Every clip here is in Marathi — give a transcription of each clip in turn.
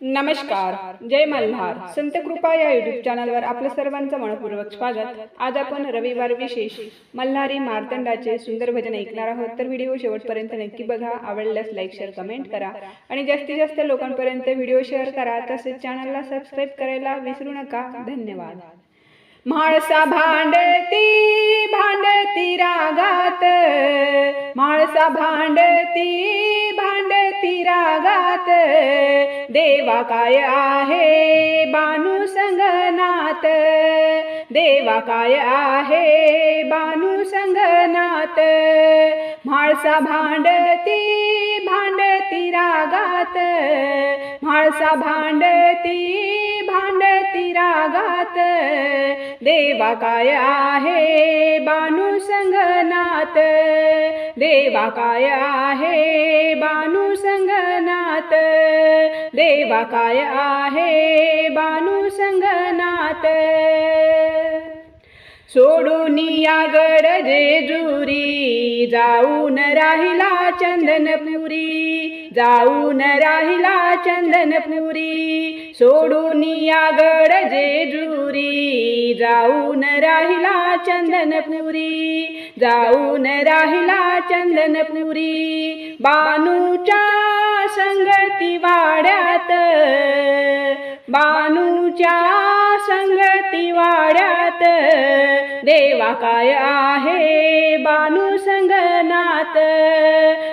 नमस्कार. जय मल्हार. संत कृपा या युट्यूब चॅनलवर आपलं सर्वांचं मनपूर्वक स्वागत. आज आपण रविवार विशेष मल्हारी मार्तंडाचे सुंदर भजन ऐकणार आहोत. तर व्हिडिओ शेवटपर्यंत नक्की बघा आवडल्यास लाईक शेअर कमेंट करा. आणि जास्तीत जास्त लोकांपर्यंत व्हिडिओ शेअर करा. तसेच चॅनलला सबस्क्राईब करायला विसरू नका. धन्यवाद. म्हाळसा भांडती भांडती रागात. म्हाळसा भांडती भांडती रागात. देवा काय आहे बानू संगनात देवा काय आहे बानू संगनात म्हाळसा भांडती भांडती रागात. म्हाळसा भांडती भांडती रागात देवा काय आहे बानू संगनात देवा काय आहे बानू संगनात देवा काय आहे बानू संगनात सोडून या गड जेजुरी जाऊन राहिला चंदनपुरी जाऊन राहिला चंदनपुरी. सोडून या गड जेजुरी जाऊन राहिला चंदनपुरी जाऊन राहिला चंदनपुरी. बानूच्या संगती वाड्यात बानूच्या संगती वाड्यात. देवा काय आहे बानू संगनात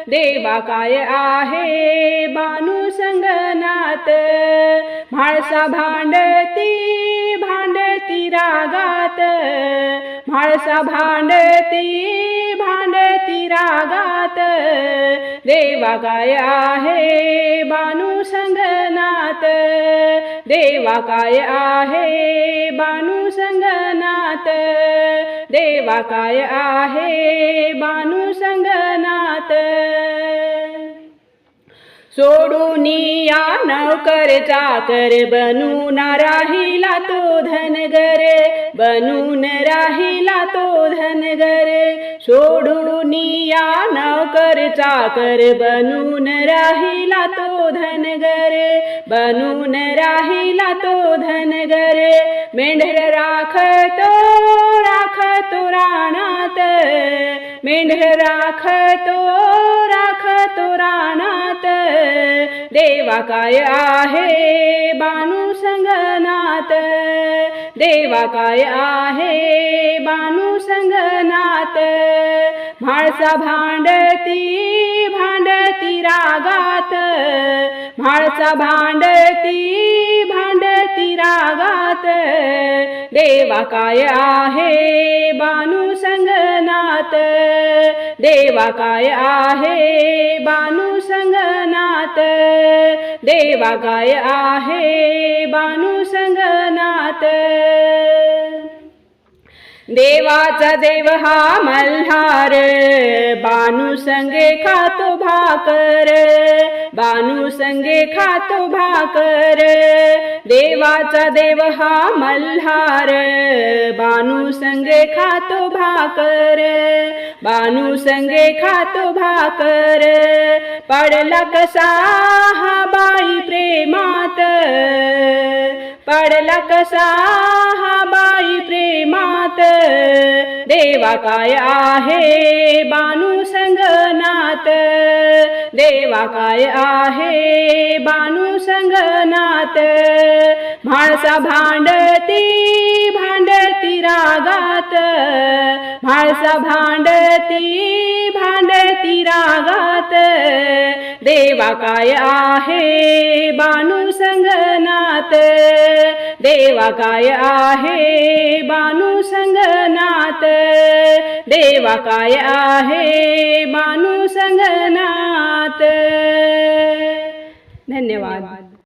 देवा काय आहे बानू संगनात म्हाळसा भांडती भांडती रागात. म्हाळसा भांडती भांडती रागात. देवा काय आहे बानू संगनात देवा काय आहे बानू संगनात देवा काय आहे बानू संगनात सोडून या नौकर चाकर बनून राहिला तो धनगर. बनून राहिला तो धनगर. सोडून या नौकर चाकर बनून राहिला तो धनगर. बनून राहिला तो धनगर. मेंढर राखतो राखतो राणात मेंढर राखतो देवा काय आहे बानू संगनात देवा काय आहे बानू संगनात म्हाळसा भांडती भांडती रागात. म्हाळसा भांडती भांडती रागात. देवा काय आहे देवा काय आहे बानू संगनात देवा काय आहे बानू संगनात देवाचा देव हा मल्हार बानू संगे खातो भाकर. बानू संगे खातो भाकर. देवाचा देव हा मल्हार. बानू संगे खातो भाकर. बानू संगे खातो भाकर. पडला कसा हा बाई प्रेमात. पडला कसा हा बाई प्रेमात. देवा काय आहे बानू संगनात? देवा काय आहे बानू संगनात म्हाळसा भांडती भांडती रागात. म्हाळसा भांडती भांडती रागात. देवा काय आहे बानू संगनात देवा काय आहे बानू संगनात देवा काय आहे मानू संगनात? धन्यवाद.